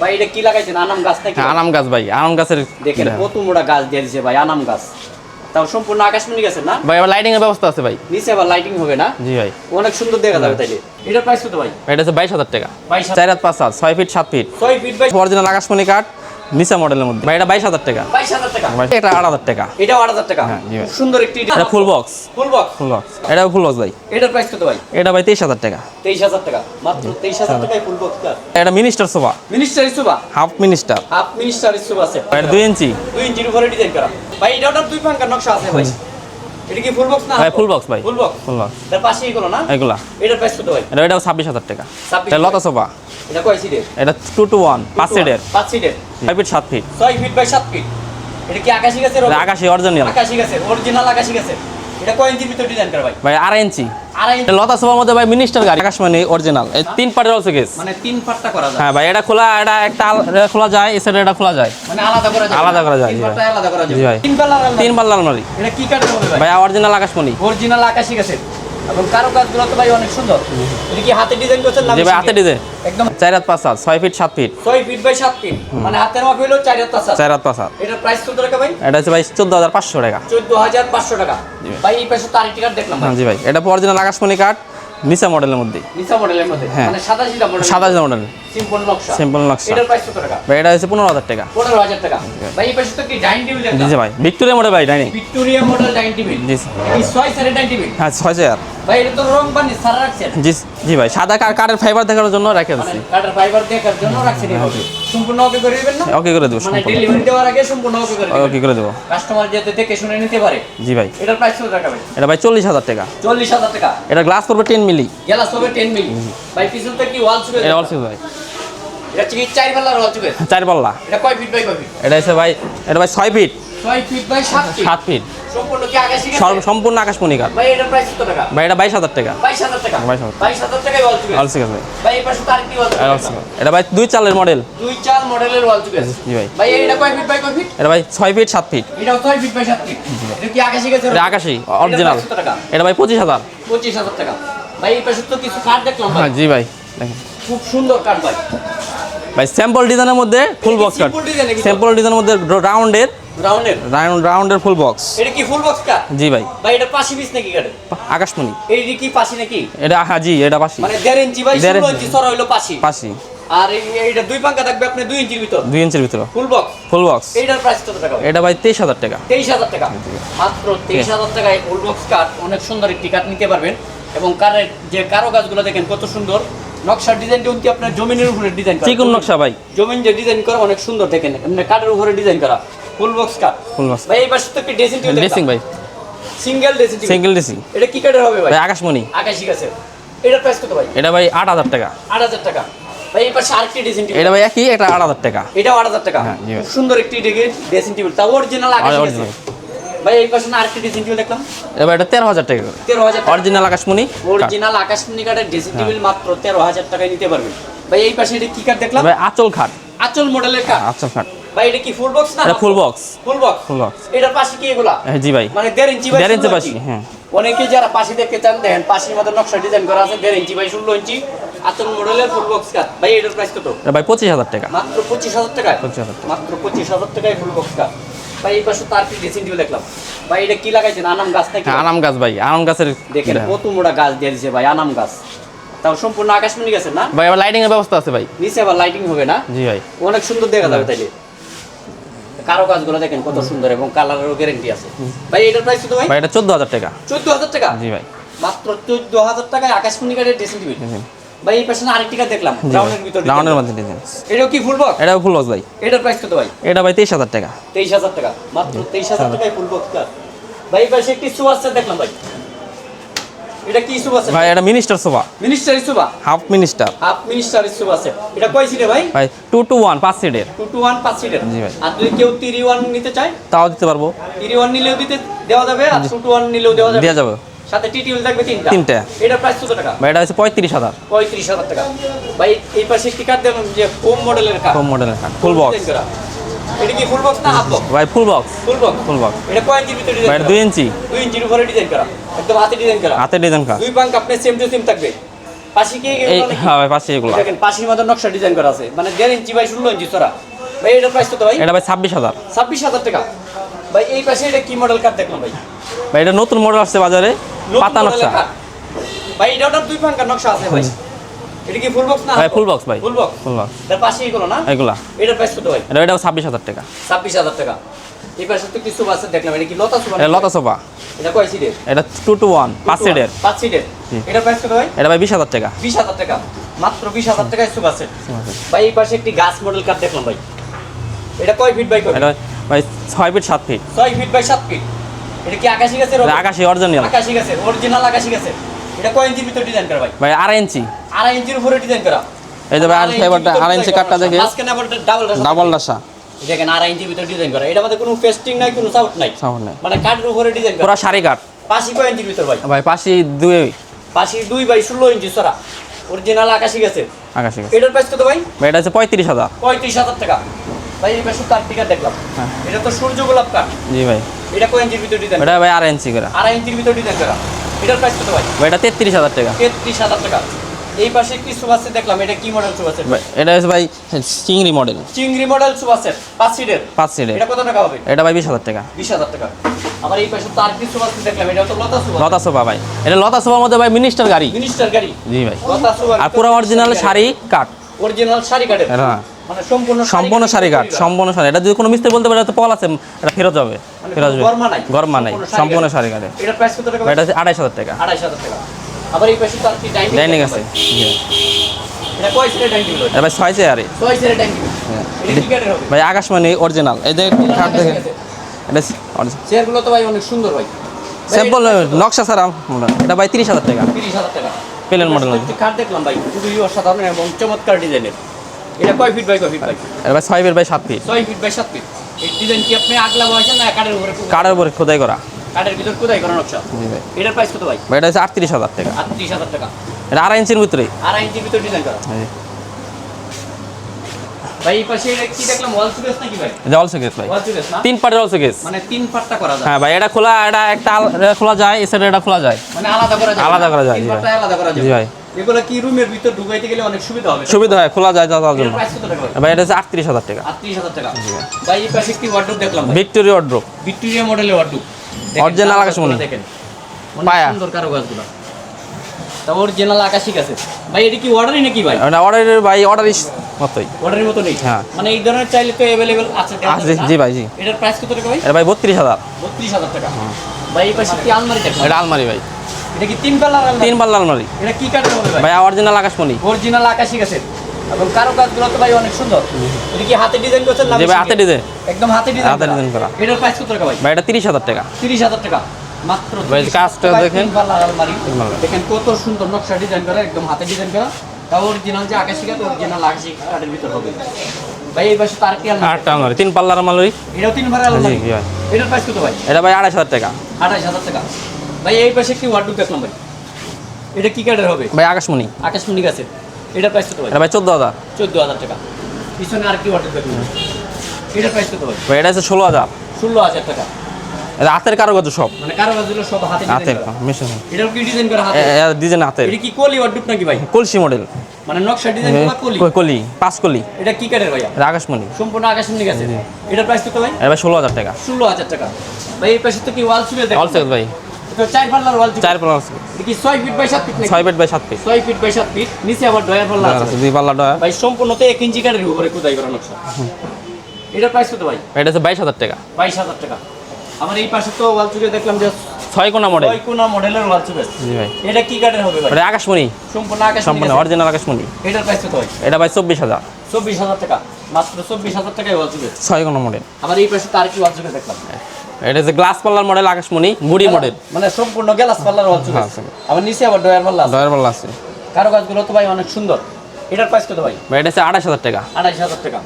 ভাই এটা কি লাগাইছেন? আনাম গাছ নাকি? হ্যাঁ, আনাম গাছ ভাই আনাম গাছের দেখেন কত মোটা গাছ দিয়ে দিছে ভাই আনাম গাছ। তাও সম্পূর্ণ আকাশমণি গেছে না? ভাই আবার লাইটিং এর ব্যবস্থা আছে ভাই। নিচে আবার লাইটিং হবে না? জি ভাই। অনেক সুন্দর দেখা যাবে তাইলে। এটা প্রাইস কত ভাই? এটা হচ্ছে বাইশ হাজার টাকা। বাইশ হাজার। চার হাত পাঁচ হাত ছয় ফিট সাত ফিট ছয় ফিট ভাই অরিজিনাল আকাশমণি কাঠ। নিচা মডেলের মধ্যে। ভাই এটা বাইশ হাজার টাকা। টাকা। এটা আট হাজার টাকা। এটাও আট হাজার টাকা। হ্যাঁ, সুন্দর একটি এটা full box full box full box এটা ফুল বক্স ভাই। এটার প্রাইস কত ভাই? এটা ভাই তেইশ হাজার টাকা। তেইশ হাজার টাকা। মাত্র তেইশ হাজার টাকায় ফুল বক্স এটা মিনিস্টার সোফা মিনিস্টার ইসুবা হাফ মিনিস্টার হাফ মিনিস্টার ইসুবা আছে এটা দুই ইঞ্চি দুই ইঞ্চির উপরে ডিজাইন করা। ভাই এটা ওটার দুই পাঙ্কার নকশা আছে ভাই। এটা কি ফুল বক্স না ভাই ফুল বক্স ভাই। ফুল বক্স ফুল বক্স তার পাশে এগুলো না? এগুলা। এটার প্রাইস কত ভাই? এটা এটাও ছাব্বিশ হাজার টাকা। 26,000 এটা লতা সোফা এটা কয় সিটের এটা টু টু ওয়ান পাঁচ সিটের পাঁচ সিটের ছয় ফিট সাত ফিট ছয় ফিট বাই সাত ফিট এটা কি আকাশি গাছের আকাশি অরিজিনাল আকাশি গাছের অরিজিনাল আকাশি গাছের এটা কয় ইঞ্চির ভিতর ডিজাইন করা ভাই? ভাই আড়াই ইঞ্চি আড়াই লতা সোফার মধ্যে ভাই মিনিস্টার গাড়ি। আকাশমণি অরিজিনাল এই তিন পার্টের অলসো কেস মানে তিন পাট্টা করা যায়। হ্যাঁ ভাই এটা খোলা এটা একটা খোলা যায় এই সাইডে এটা খোলা যায়। মানে আলাদা করা যায়। আলাদা করা যায়, তিন। আলাদা করা যায়। জি ভাই। তিন পাল্লা তিন পাল্লা আলমারি। এটা কি কাঠের হবে ভাই? ভাই অরিজিনাল আকাশমণি। অরিজিনাল আকাশি গাছের এবং কারও কাজগুলো তো ভাই অনেক সুন্দর। এটা কি হাতে ডিজাইন করছেন না ভাই হাতে ডিজাইন একদম। চার হাত পাঁচ হাত ছয় ফিট সাত ফিট ছয় ফিট বাই সাত ফিট মানে হাতের মাপ হইল চার হাত পাঁচ হাত। চার হাত পাঁচ হাত। এটার প্রাইস কত টাকা ভাই? এটা হচ্ছে ভাই চোদ্দ হাজার পাঁচশো টাকা। চোদ্দ হাজার পাঁচশো টাকা। ভাই। এই পাশে তার টিকার দেখলাম ভাই। জি ভাই এটা অরিজিনাল আকাশমণি কাঠ নিচা মডেলের মধ্যে। নিচা মডেলের মধ্যে। হ্যাঁ। মানে সাদা সিধা মডেল সাদা মডেল সিম্পল নকশা সিম্পল নকশা এটার প্রাইস কত টাকা? ভাই এটা হচ্ছে পনেরো হাজার টাকা। পনেরো হাজার টাকা। ভাই। এই পাশে তো কি ডাইনিং টেবিল জি দেখলাম। জি ভাই ভিক্টোরিয়া মডেল ভাই dining Victoria model dining table জি এই ডাইনিং টেবিল হ্যাঁ ছয় চেয়ার ভাই এটা তো রং বানি সারা রাখছেন? জি জি ভাই সাদা কাঠের ফাইবার দেখানোর জন্য রেখে দিচ্ছি কাটার ফাইবার দেখার জন্য রাখছেন এইভাবে সম্পূর্ণ ওকে করে দিবেন না? ওকে করে দেবো মানে ডেলিভারি দেওয়ার আগে সম্পূর্ণ ওকে করে ওকে করে দেবো। কাস্টমার যাতে দেখে শুনে নিতে পারে। জি ভাই। এটার প্রাইস কত টাকা ভাই? এটা ভাই টাকা। এটা গ্লাস টেন মিলি গেলা সবে টেন মিলি ভাই পিছন থেকে ওয়াল চুকে এটা ভাই। এটা কি চার ওয়াল পাল্লা এটা কয় ফিট বাই কয় ফিট এটা হচ্ছে ভাই এটা ভাই ছয় ফিট সাত ফিট সম্পূর্ণ আকাশমণি কাঠ। ভাই এটা বাইশ হাজার টাকা। বাইশ হাজার টাকা? 22,000 বাইশ হাজার টাকায় ওয়াল চুকে। অলসো ভাই। ভাই এই পাশে তার কি ওয়াল এটা ভাই। দুই চালের মডেল দুই মডেলের ভাই। এটা কয় ফিট বাই কয় ফিট এটা ভাই ছয় ফিট সাত ফিট এটাও ছয় ফিট বাই সাত ফিট এটা আকাশি অরিজিনাল এটা ভাই পঁচিশ হাজার। পঁচিশ হাজার টাকা। ভাই এই পাশে তো কিছু কাঠ দেখলাম হ্যাঁ জি ভাই। দেখেন। খুব সুন্দর কাঠ ভাই। ভাই স্যাম্পল ডিজাইনের মধ্যে ফুল বক্স নাকি? স্যাম্পল ডিজাইনের মধ্যে রাউন্ডের রাউন্ডের রাউন্ড রাউন্ডের ফুল বক্স এটা কি ফুল বক্স জি ভাই। ভাই এটা পাশি পিস নাকি কাঠের আকাশমণি। এই কি পাশি নাকি? এটা হ্যাঁ জি এটা পাশি। মানে দেড় ইঞ্চি বাই দেড় ইঞ্চি। ইঞ্চি সরা হইল পাশি। পাশি। আর এইটা দুই পাঙ্কা থাকবে আপনি দুই ইঞ্চির ভিতর? দুই ইঞ্চির ভিতরে। ফুল বক্স ফুল বক্স এইটার প্রাইস কত টাকা? এটা ভাই তেইশ হাজার টাকা। তেইশ হাজার টাকা। মাত্র তেইশ হাজার টাকায় ফুল বক্স কাঠ অনেক সুন্দর একটি কাঠ নিতে পারবেন। এবং কারের যে কারও গাছগুলো দেখেন কত সুন্দর। নকশার ডিজাইনটা উনতি আপনার জমিনের উপরে ডিজাইন করা। চিকুন নকশা ভাই। জমিন যে ডিজাইন করা অনেক সুন্দর দেখেন। এমনি কাঠের উপরে ডিজাইন করা। ফুল বক্স ফুল বক্স ভাই এই পাশে তো একটি ড্রেসিং টেবিল ড্রেসিং ভাই। Single dressing table single dressing এটা কি হবে ভাই? আকাশমণি। আকাশি এটার প্রাইস কত ভাই? এটা ভাই আট হাজার টাকা। আট হাজার টাকা। ভাই এই পাশে আরেকটি ড্রেসিং টেবিল এটা ভাই একই এটা আট হাজার টাকা। এটাও আট হাজার টাকা। হ্যাঁ, সুন্দর একটি ড্রেসিং টেবিল তা অরিজিনাল আকাশি আর ভাই এই পাশে না আরেকটি ড্রেসিং টেবিল দেখলাম? এটা এটা টাকা অরিজিনাল আকাশমণি অরিজিনাল আকাশমণি ড্রেসিং হ্যাঁ। টেবিল মাত্র তেরো হাজার টাকায় নিতে পারবেন। ভাই এই পাশে এটা কি দেখলাম? ভাই আচল খাট আচল মডেলের কাঠ। আচল খাট ভাই এটা কি ফুল বক্স না full box full box full box এটার পাশে কি এগুলা? জি ভাই। মানে দেড় ইঞ্চি বাই দেড় ইঞ্চি 16 পাশি, হ্যাঁ। অনেকে যারা পাশি দেখতে চান দেখেন পাশির মধ্যে নকশা ডিজাইন করা আছে দেড় ইঞ্চি বাই মডেলের ফুল বক্স ভাই এটার প্রাইস কত? ভাই পঁচিশ হাজার টাকা। মাত্র পঁচিশ হাজার টাকায়? 25,000 টাকা। মাত্র পঁচিশ হাজার টাকায় ফুল বক্স কাঠ ভাই এই পাশে তার কি ড্রেসিং টেবিল দেখলাম। ভাই এটা কি লাগাইছেন? আনাম গাছ নাকি? হ্যাঁ, আনাম গাছ ভাই আনাম গাছের দেখেন কত মোটা গাছ দিয়ে দিছে ভাই আনাম গাছ। তাও সম্পূর্ণ আকাশমণি গেছে না? ভাই আবার লাইটিং এর ব্যবস্থা আছে ভাই। নিচে আবার লাইটিং হবে না? জি ভাই। অনেক সুন্দর দেখা যাবে তাইলে। কারও কাজগুলো দেখেন কত সুন্দর এবং কালারেরও গ্যারেন্টি আছে। ভাই এটার প্রাইস কত ভাই? ভাই এটা চোদ্দ হাজার টাকা। চোদ্দ হাজার টাকা? জি ভাই। মাত্র চোদ্দ হাজার টাকায় আকাশমণি কাঠের ড্রেসিং টেবিল ভাই এই পাশে না আরেকটি কাঠ দেখলাম রাউন্ডের ভিতর রাউন্ডের মধ্যে ডিজাইন এটাও কি ফুল বক্স এটা ফুল বক্স ভাই। এটার প্রাইস কত ভাই? এটা ভাই তেইশ হাজার টাকা। তেইশ হাজার টাকা। মাত্র তেইশ হাজার টাকায় ফুল বক্স কাঠ ভাই এই পাশে একটি সুবাস দেখলাম ভাই। এটা কি সুবাস ভাই এটা মিনিস্টার সোফা মিনিস্টার সুবা হাফ মিনিস্টার হাফ মিনিস্টার সুবা আছে। এটা কয় সিটে ভাই? ভাই টু টু ওয়ান পাঁচ সিটের টু টু ওয়ান পাঁচ সিটের জি ভাই। আর যদি কেউ তিরি ওয়ান নিতে চায়? তাও দিতে পারব। তিরি ওয়ান নিলেও দিতে দেওয়া যাবে আর টু টু ওয়ান নিলেও দেওয়া যাবে। দেওয়া যাবে। সাথে টিটিউল থাকবে তিনটা। তিনটা। এটার প্রাইস কত টাকা? ভাই এটা হচ্ছে পঁয়ত্রিশ হাজার। পঁয়ত্রিশ হাজার টাকা। ভাই এই পাশে একটি কার্ড দেখুন যে হোম মডেলের কার্ড কম মডেলের কাঠ ফুল বক্স এটা কি ফুল বক্স না হাফ বক্স ভাই full box full box full box এটা কয় ইঞ্চির ভিতরে ভাই ডিজাইন এটা দুই ইঞ্চি দুই ইঞ্চির উপরে ডিজাইন করা। একদম হাতে ডিজাইন করা। হাতে ডিজাইন কাঠ দুই পাঙ্ক আপনার সেম টু সেম থাকবে। পাশি কি এই হ্যাঁ ভাই পাশে এগুলো। দেখেন পাশির মধ্যে নকশা ডিজাইন করা আছে। মানে দেড় ইঞ্চি বাই ষোলো ইঞ্চি চড়া ভাই এটার প্রাইস কত ভাই? এটা ভাই ছাব্বিশ হাজার। ছাব্বিশ হাজার টাকা। ভাই এই পাশে এটা কি মডেল কার দেখলাম ভাই? ভাই এটা নতুন মডেল আসছে বাজারে। পাতা নকশা। ভাই এটা ওটার দুই পাঙ্কার নকশা আছে ভাই। এটা কি ফুল বক্স না ভাই ফুল বক্স ভাই। ফুল বক্স ফুল বক্স তার পাশে এগুলো না? এগুলা। এটার প্রাইস কত ভাই? এটা এটাও ছাব্বিশ হাজার টাকা। ছাব্বিশ হাজার টাকা। এই পাশে তো কিছু আছে দেখলাম। এটা কি লতা সুপার এটা লতা সোফা। এটা কয় সিটের এটা টু টু ওয়ান পাঁচ সিটের পাঁচ সিটের এটা প্রাইস কত ভাই? এটা ভাই বিশ হাজার টাকা। বিশ হাজার টাকা। মাত্র বিশ হাজার টাকায় সুপার সেট। ভাই এই পাশে একটি গাছ মডেল কার দেখলাম ভাই। এটা কয় ফিট বাই কয়? এটা ভাই ছয় ফিট সাত ফিট ছয় ফিট বাই সাত ফিট এটা কি আকাশি গাছের এটা আকাশি অরিজিনাল আকাশি গাছের অরিজিনাল আকাশি গাছের। এটা কয় ইঞ্চির ভিতর ডিজাইন করা ভাই? ভাই আড়াই ইঞ্চি আড়াই ইঞ্চির উপরে ডিজাইন করা। এই যে ভাই আর ফাইবারটা আড়াই ইঞ্চি কাঠটা দেখে। মাঝখানে আবার ডাবল ডাবল ডাসা দেখেন আড়াই ইঞ্চির ভিতর ডিজাইন করা। এটা মধ্যে কোনো পেস্টিং নাই কোনো সাউট নাই। সামনে নেই। মানে কাঠের উপরে ডিজাইন করা। পুরা শাড়ি কাঠ। পাশি কয় ইঞ্চির ভিতর ভাই? ভাই পাশে দুই। পাশি দুই বাই ষোলো ইঞ্চি সরা। অরিজিনাল আকাশি গাছের। আকাশি কাঠ। এটার প্রাইস কত ভাই? ভাই এটা হচ্ছে পঁয়ত্রিশ হাজার। পঁয়ত্রিশ হাজার টাকা। ভাই এই পাশে তার টিকা দেখলাম। হ্যাঁ। এটা তো সূর্য গোলাপ কাঠ। জি ভাই। এটা কয় ইঞ্চির ভিতর ডিজাইন এটা ভাই আড়াই ইঞ্চি করে। আড়াই ইঞ্চির ভিতর ডিজাইন করা। এটার প্রাইস কত ভাই? ভাই এটা তেত্রিশ হাজার টাকা। তেত্রিশ হাজার টাকা। এই পাশে একটি দেখলাম এটা কি মডেল এটা হচ্ছে ভাই চিংড়ি মডেল চিংড়ি মডেল পাঁচ সিটের পাঁচ সিটের এটা কত টাকা হবে? এটা ভাই বিশ হাজার টাকা। বিশ হাজার টাকা। আবার এই পাশে তার কি সুবাসে দেখলাম এটা তো লতা সুবাস লতা ভাই এটা লতা সোফার মধ্যে ভাই মিনিস্টার গাড়ি। মিনিস্টার গাড়ি। জি ভাই। লতা আর পুরো অরিজিনাল শাড়ি কাঠ। অরিজিনাল শাড়ি কাটের হ্যাঁ সম্পূর্ণ শাড়ি কাঠ সম্পূর্ণ শাড়ি। এটা যদি কোনো মিস্ত্রি বলতে পারে তো পল আছে এটা ফেরত যাবে। মানে ফেরত যাবে। গরমা নাই। গরমা নাই। সম্পূর্ণ শাড়ি প্রাইস কত টাকা এটা আড়াইশ হাজার টাকা। আড়াইশ হাজার টাকা। আবার এই পাশে কি ডাইনিং ডাইনিং আছে। এটা কয় সিটের ডাইনিং এটা ভাই ছয় চেয়ারে ছয় সিটের ডাইনিং ভাই আকাশমণি অরিজিনাল এই যে কাঠ দেখে এটা চেয়ারগুলো তো ভাই অনেক সুন্দর ভাই। স্যাম্পল নকশা ছাড়া এটা ভাই তিরিশ হাজার টাকা। তিরিশ হাজার টাকা। প্লেন মডেল কাঠ দেখলাম ভাই। খুবই অসাধারণ এবং চমৎকার ডিজাইনের। এটা কয় ফিট বাই কয় ফিট ভাই? এটা ভাই ছয় ফিট বাই সাত ফিট ছয় ফিট বাই সাত ফিট এই ডিজাইন কি আপনি আগলা না কাঠের উপরে কাঠের উপরে খোদাই করা। কাঠের ভিতর কোথায় করা নকশা? জি ভাই। এটার প্রাইস কত ভাই? ভাই এটা হচ্ছে আটত্রিশ হাজার টাকা। আটত্রিশ হাজার টাকা। এটা আড়াই ইঞ্চির ভিতরে আড়াই ইঞ্চির ভিতর ডিজাইন করা। ভাই এই পাশে এটা কি দেখলাম ওয়াল সুকেস নাকি ভাই? এটা অলসো কেস ভাই। ওয়াল সুকেস না? তিন পার্টের অলসো কেস মানে তিন পাটটা করা যায়। হ্যাঁ ভাই এটা খোলা এটা একটা খোলা যায় এটা খোলা যায়। মানে আলাদা করা যায় আলাদা করা যায়, তিন জি আলাদা করা যায় জি ভাই। এগুলো কি রুমের ভিতর ঢুকাইতে গেলে অনেক সুবিধা হবে? সুবিধা হয় খোলা যায় যাওয়ার জন্য ভাই? এটা হচ্ছে আটত্রিশ হাজার টাকা। আটত্রিশ হাজার টাকা। ভাই। এই পাশে একটি ওয়ার্ডরোব দেখলাম ভিক্টোরিয়া অড্রো ভিক্টোরিয়া মডেলের ওয়ার্ডরোব Original আকাশমণি। দেখেন। পায়া। পায়া। সুন্দর কারুকাজগুলো। তা অরিজিনাল আকাশি আছে। ভাই এটা কি অর্ডারই নাকি ভাই? এটা অর্ডারের ভাই অর্ডারই মতোই। অর্ডারের মতো নেই হ্যাঁ। মানে এই ধরনের চাইলে তো অ্যাভেলেবেল আছে আছে জি ভাই জি। এটার প্রাইস কত টাকা ভাই? এটা ভাই বত্রিশ হাজার। বত্রিশ হাজার টাকা। ভাই এই পাশে কি আলমারি দেখলাম এটা আলমারি ভাই। এটা কি তিন পাল্লার আলমারি? তিন পাল্লা আলমারি। এটা কি কাঠের হবে ভাই? ভাই অরিজিনাল আকাশমণি অরিজিনাল আকাশি গাছের এবং কারও কাজগুলো তো ভাই অনেক সুন্দর। এটা কি হাতে ডিজাইন করছেন না ভাই হাতে ডিজাইন একদম হাতে ডিজাইন হাতে design করা। এটার প্রাইস কত টাকা ভাই? ভাই এটা তিরিশ হাজার টাকা। তিরিশ হাজার টাকা। মাত্র ভাই, কাজটা দেখেন। দেখেন কত সুন্দর নকশা ডিজাইন করা একদম হাতে ডিজাইন করা। তাও অরিজিনাল যে আকাশি কাঠ অরিজিনাল আকাশি কাঠের ভিতর হবে। ভাই এই পাশে তার কি আটটা আলমারি তিন পাল্লার আলমারি। এটাও তিন আলমারি। এটার প্রাইস কত ভাই? এটা ভাই টাকা। টাকা। ভাই এই পাশে ওয়ার্ডরোব দেখলাম ভাই। এটা কি কাঠের হবে? ভাই আকাশমণি। আকাশমণি গাছের। এটার প্রাইস কত ভাই? এটা ভাই চোদ্দ হাজার। চোদ্দ হাজার টাকা। পিছনে আরেকটি ওয়ার্ডরোব দেখলাম এটার প্রাইস কত ভাই? ভাই এটা হাজার। ষোলো হাজার টাকা। এটা হাতের কারোগত সব। মানে কারও কাজগুলো সব হাতে হাতের মেশিন এটাও কি ডিজাইন করা হাতে? ডিজাইন হাতের। এটা কি কলি ওয়ার্ডরোব নাকি ভাই? কলসি মডেল মানে নকশা ডিজাইন করা কলি? কলি পাঁচ কলি। এটা কি কাঠের ভাইয়া? এটা আকাশমণি। সম্পূর্ণ আকাশমণি গাছের। এটার প্রাইস কত ভাই? এটা ভাই ষোলো হাজার টাকা। ষোলো হাজার টাকা। ভাই এই পাশে তো কি ওয়াল চুলে দেখো অলসো ভাই। তো চার পাল্লার ওয়াল চার পাল্লা আছে কি ছয় ফিট বাই সাত ফিট নাকি? ফিট বাই সাত ফিট ছয় ফিট বাই সাত ফিট নিচে আবার ডয়ার পাল্লা আছে। দুই পাল্লা ডয়া ভাই সম্পূর্ণ তো এক ইঞ্চি কাঠের উপরে কোথায় করা নকশা। এটার প্রাইস কত ভাই? এটা হচ্ছে বাইশ টাকা। বাইশ হাজার টাকা। আমার এই পাশে তো ওয়াল চুলে দেখলাম যে ছয় কোনা মডেল ছয় কোনা মডেলের ওয়াল চুলে জি ভাই। এটা কি কাঠের হবে ভাই? এটা আকাশমণি। সম্পূর্ণ সম্পূর্ণ অরিজিনাল আকাশমণি। এটার প্রাইস কত ভাই? এটা ভাই চব্বিশ হাজার। চব্বিশ হাজার টাকা। মাত্র চব্বিশ হাজার টাকায় ওয়াল চুলে ছয় কোনা মডেল আমার এই পাশে তার কি ওয়াল চুলে দেখলাম। এটা যে গ্লাস পাল্লার মডেল আকাশমণি মুড়ি মডেল মানে সম্পূর্ণ গ্লাস পাল্লার ওয়াল চুলে আবার নিচে আবার ডয়ার পাল্লা আছে। ডয়ার পাল্লা আছে। কারও কাজগুলো তো ভাই অনেক সুন্দর। এটার প্রাইস কত ভাই? ভাই এটা হচ্ছে আঠাশ হাজার টাকা। আড়াইশ হাজার টাকা।